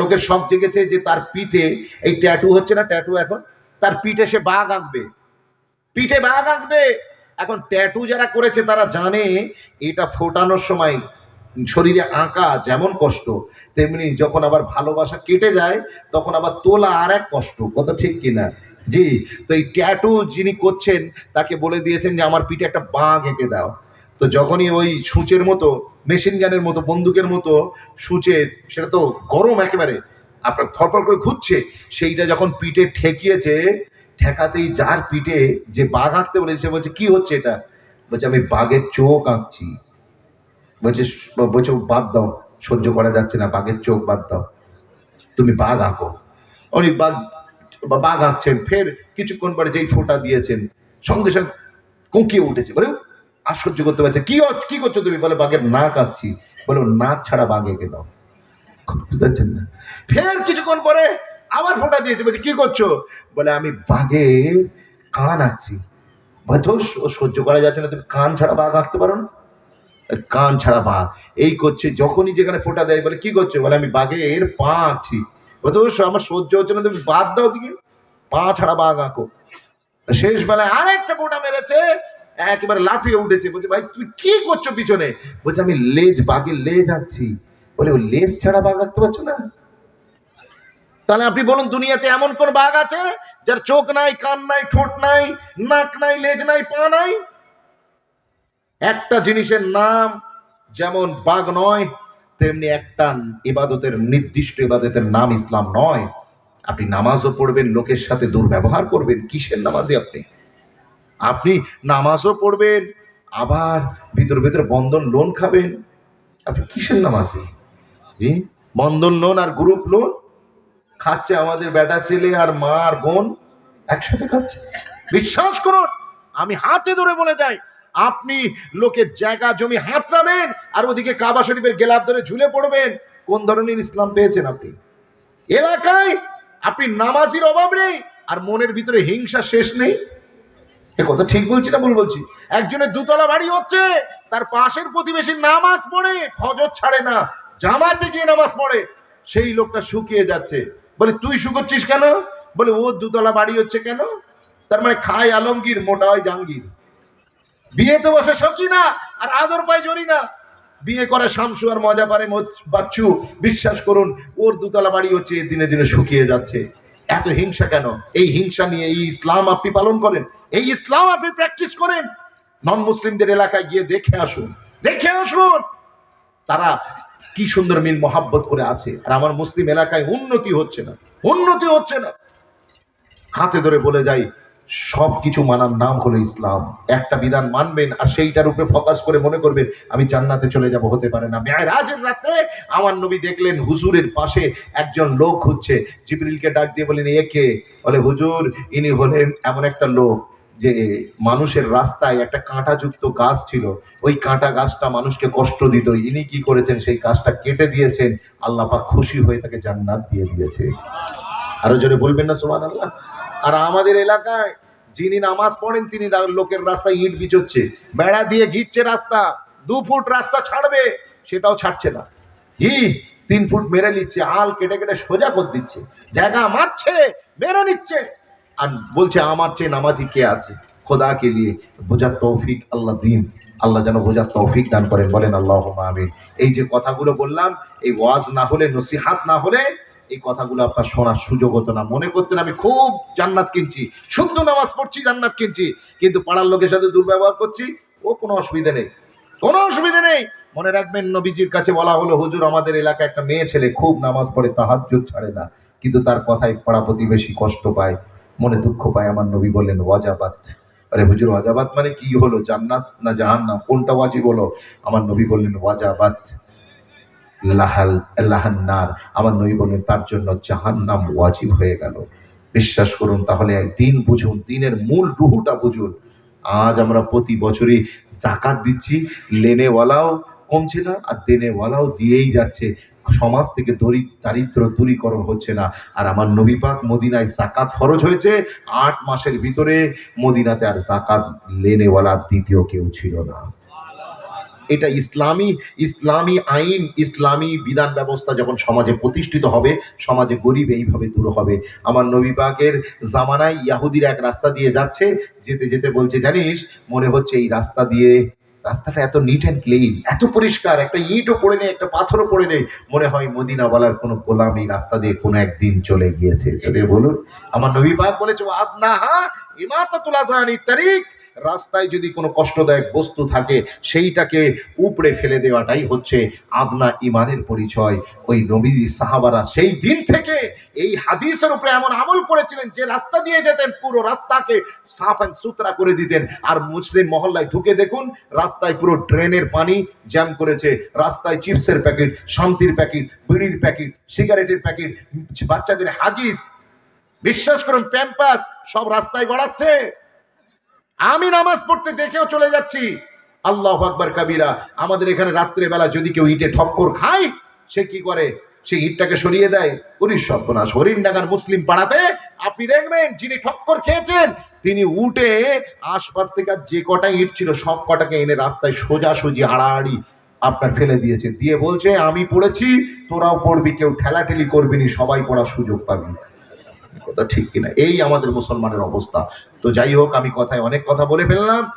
লোকের শখ জেগেছে যে তার পিঠে এই ট্যাটু হচ্ছে না ট্যাটু এখন? তার পিঠে সে বাঘ আঁকবে। পিঠে বাঘ আঁকবে। এখন ট্যাটু যারা করেছে তারা জানে এটা ফোটানোর সময় শরীরে আঁকা যেমন কষ্ট, তেমনি যখন আবার ভালোবাসা কেটে যায়, তখন আবার তোলা আর এক কষ্ট। কথা ঠিক কিনা জি, তো এই ট্যাটু যিনি করছেন তাকে বলে দিয়েছেন যে, আমার পিঠে একটা বাঘ এঁকে দাও। তো যখনই ওই সূচের মতো মেশিন গানের মতো, বন্দুকের মতো সূচের সেটা তো গরম একেবারে, আপনার থরফর করে ঘুরছে, সেইটা যখন পিঠে ঠেকিয়েছে, ঠেকাতেই যার পিঠে যে বাঘ আঁকতে বলেছে বলছে, কি হচ্ছে এটা? বলছে, আমি বাঘের চোখ আঁকছি। বলছে বলছে, বাদ দাও, সহ্য করা যাচ্ছে না, বাঘের চোখ বাদ দাও। তুমি বাঘ আঁকো। উনি বাঘ বাঘ আঁকছেন, ফের কিছুক্ষণ পরে যেই ফোঁটা দিয়েছেন, সঙ্গে সঙ্গে কুঁকিয়ে উঠেছে। বলে সহ্য করতে পারছে। কি কি করছ তুমি? বলে, বাঘের নাক আঁকছি বলে নাক ছাড়া বাঘ এঁকে দাও। বুঝতে পারছেন না? ফের কিছুক্ষণ পরে আবার ফোঁটা দিয়েছে। বলছে, কি করছ? বলে, আমি বাঘের কান আঁকছি। ও সহ্য করা যাচ্ছে না। তুমি কান ছাড়া বাঘ আঁকতে পারো না? কান ছাড়া বাঘ। এই করছে, যখনই যেখানে ফোঁটা দেয়, বলে, কি করছ? বলে, আমি বাঘের পা আঁকছি। হয়তো আমার সহ্য হচ্ছে না। তুমি বাদ দাও দিকে। পা ছাড়া বাঘ আঁকো। শেষ বেলায় আরেকটা ফোঁটা মেরেছে। একেবারে লাফিয়ে উঠেছে। বলছে, ভাই তুই কি করছ পিছনে? বলছে, আমি লেজ, বাঘের লেজ আঁকছি বলে, ও লেজ ছাড়া বাঘ আঁকতে পারছ না? তাহলে আপনি বলুন, দুনিয়াতে এমন কোন বাঘ আছে যার চোখ নাই, কান নাই, ঠোঁট নাই, নাক নাই, লেজ নাই, পা নাই? একটা জিনিসের নাম যেমন বাঘ নয়, তেমনি একটা ইবাদতের, নির্দিষ্ট ইবাদতের নাম ইসলাম নয়। আপনি নামাজও পড়বেন, লোকের সাথে দুর্ব্যবহার করবেন। কিসের নামাজে আপনি? আপনি নামাজও পড়বেন, আবার ভিতর ভিতরে বন্ধন লোন খাবেন। আপনি কিসের নামাজে? জি? বন্ধন লোন আর গ্রুপ লোন? খাচ্ছে আমাদের বেটা ছেলে আর মা আর বোন একসাথে খাচ্ছে? বিশ্বাস করুন, আমি হাতে ধরে বলে যাই, আপনি লোকের জায়গা জমি হাতড়াবেন আর ওদিকে কাবা শরীফের গেলাপ ধরে ঝুলে পড়বেন। কোন ধরনের ইসলাম পেয়েছেন আপনি? এলাকায় আপনি নামাজির অভাব নেই আর মনের ভিতরে হিংসা শেষ নেই? এ কথা ঠিক বলছি না ভুল বলছি? একজনের দুতলা বাড়ি হচ্ছে, তার পাশের প্রতিবেশী নামাজ পড়ে, ফজর ছাড়ে না, জামাতে গিয়ে নামাজ পড়ে। সেই লোকটা শুকিয়ে যাচ্ছে। বলে, তুই শুকোচ্ছিস কেন? বলে, ও দুতলা বাড়ি হচ্ছে কেন? তার মানে খায় আলমগীর, মোটা হয় জাহাঙ্গীর। বিয়েতে বসে সকি না, আর আদর পায় জরি না। বিয়ে করে শামসু আর মজা পারে বাচ্চু। বিশ্বাস করুন, ওর দুতলা বাড়ি হচ্ছে, দিনে দিনে শুকিয়ে যাচ্ছে। এত হিংসা কেন? এই হিংসা নিয়ে এই ইসলাম আপনি পালন করেন? এই ইসলাম আপনি প্র্যাকটিস করেন? নন মুসলিমদের এলাকায় গিয়ে দেখে আসুন। দেখে আসুন! তারা কি সুন্দর মিল মহাব্বত করে আছে। আর আমার মুসলিম এলাকায় উন্নতি হচ্ছে না। উন্নতি হচ্ছে না। হাতে ধরে বলে যাই সব কিছু মানার নাম হলো ইসলাম। একটা বিধান মানবেন আর সেইটার উপরে ফোকাস করে মনে করবেন, আমি জান্নাতে চলে যাব, হতে পারে না। মেয়েরাজের রাত্রে আমার নবী দেখলেন হুজুরের পাশে একজন লোক হচ্ছে জিবরিলকে ডাক দিয়ে বলেন একে বলে, হুজুর, ইনি হলেন এমন একটা লোক যে মানুষের রাস্তায় একটা কাঁটাযুক্ত গাছ ছিল। ওই কাঁটা গাছটা মানুষকে কষ্ট দিত। ইনি কি করেছেন? সেই গাছটা কেটে দিয়েছেন। আল্লাহ পাক খুশি হয়ে তাকে জান্নাত দিয়ে দিয়েছে। আরও জোরে বলবেন না সোমান আল্লাহ আর আমাদের এলাকায় যিনি নামাজ পড়েন, তিনি লোকের রাস্তায় ইট বিচোচ্ছে। বেড়া দিয়ে ঘিরছে রাস্তা, দু ফুট রাস্তা ছাড়বে, সেটাও ছাড়ছে না। জি তিন ফুট মেরে নিচ্ছে আল কেটে কেটে সোজা করে দিচ্ছে। জায়গা মারছে, মেরে নিচ্ছে। আর বলছে, আমার চেয়ে নামাজি কে আছে? খোদা কে লিয়ে বোঝার তৌফিক আল্লাহ দিন। আল্লাহ যেন বোঝার তৌফিক দান করেন। বলেন আল্লাহ আমিন। এই যে কথাগুলো বললাম, এই ওয়াজ না হলে, নসিহাত না হলে এই কথাগুলো আপনার শোনার সুযোগ হতো না। মনে করতেন আমি খুব জান্নাত কিনছি, শুদ্ধ নামাজ পড়ছি, জান্নাত কিনছি। কিন্তু পাড়ার লোকের সাথে দুর্ব্যবহার করছি, ও কোনো অসুবিধা নেই। কোনো অসুবিধা নেই। মনে রাখবেন নবীজির কাছে বলা হলো, হুজুর, আমাদের এলাকায় একটা মেয়ে ছেলে খুব নামাজ পড়ে, তাহাজ্জুদ ছাড়ে না। কিন্তু তার কথায় পাড়া প্রতিবেশী কষ্ট পায়, মনে দুঃখ পায়। আমার নবী বললেন, ওয়াজাবাত। আরে হুজুর, ওয়াজাবাত মানে কি হলো? জান্নাত না জাহান্নাম? কোনটা ওয়াজিব হলো? আমার নবী বললেন, ওয়াজাবাত। লাহাল লাহান্নার আমার নবী বললেন, তার জন্য জাহান্নাম ওয়াজিব হয়ে গেল। বিশ্বাস করুন, তাহলে দিন বুঝুন, দিনের মূল রুহুটা বুঝুন। আজ আমরা প্রতি বছরই জাকাত দিচ্ছি, লেনেওয়ালাও কমছে না, আর দেনেওয়ালাও দিয়েই যাচ্ছে। সমাজ থেকে দরি, দারিদ্র দূরীকরণ হচ্ছে না। আর আমার নবী পাক মদিনায় জাকাত ফরজ হয়েছে, আট মাসের ভিতরে মদিনাতে আর জাকাত লেনেওয়ালা দ্বিতীয় কেউ ছিল না। এটা ইসলামী ইসলামী আইন, ইসলামী বিধান ব্যবস্থা যখন সমাজে প্রতিষ্ঠিত হবে, সমাজে গরিব এইভাবে দূর হবে। আমার নবীবাগের জামানায় ইয়াহুদির এক রাস্তা দিয়ে যাচ্ছে, যেতে যেতে বলছে, জানিস, মনে হচ্ছে এই রাস্তা দিয়ে, রাস্তাটা এত নিট অ্যান্ড ক্লিন এত পরিষ্কার, একটা ইটও পড়ে নেই, একটা পাথরও পড়ে নেই। মনে হয় মদিনাওয়ালার কোনো গোলাম এই রাস্তা দিয়ে কোনো একদিন চলে গিয়েছে। বলুন। আমার নবী বলেছে আদনা হা ইমাতাতুল আজানি তারিখ, রাস্তায় যদি কোনো কষ্টদায়ক বস্তু থাকে, সেইটাকে উপড়ে ফেলে দেওয়াটাই হচ্ছে আদনা ইমানের পরিচয়। ওই নবী সাহাবারা সেই দিন থেকে এই হাদিসের উপরে এমন আমল করেছিলেন, যে রাস্তা দিয়ে যেতেন, পুরো রাস্তাকে সাফ অ্যান্ড সুতরা করে দিতেন। আর মুসলিম মহল্লায় ঢুকে দেখুন, রাস্তায় পুরো ড্রেনের পানি জ্যাম করেছে। রাস্তায় চিপসের প্যাকেট, শান্তির প্যাকেট, বিড়ির প্যাকেট, সিগারেটের প্যাকেট, বাচ্চাদের হাগিস বিশ্বাস করুন প্যাম্পাস সব রাস্তায় গড়াচ্ছে। আমি নামাজ পড়তে দেখেও চলে যাচ্ছি। আল্লাহ আকবর কাবিরা, আমাদের এখানে রাত্রেবেলা যদি কেউ ইটে ঠক্কর খায়, সে কি করে? সে ইটটাকে সরিয়ে দেয়। উনিশ সর্বনাশ। হরিণডাঙ্গার মুসলিম পাড়াতে আপনি দেখবেন, যিনি ঠক্কর খেয়েছেন, তিনি উঠে আশপাশ থেকে যে কটা ইট ছিল, সব কটাকে এনে রাস্তায় সোজাসুজি আড়াআড়ি আপনার ফেলে দিয়েছে। দিয়ে বলছে, আমি পড়েছি, তোরাও পড়বি, কেউ ঠেলাঠেলি করবি নি সবাই পড়ার সুযোগ পাবি। কথা ঠিক কিনা? এই আমাদের মুসলমানের অবস্থা। তো যাই হোক, আমি কথায় অনেক কথা বলে ফেললাম।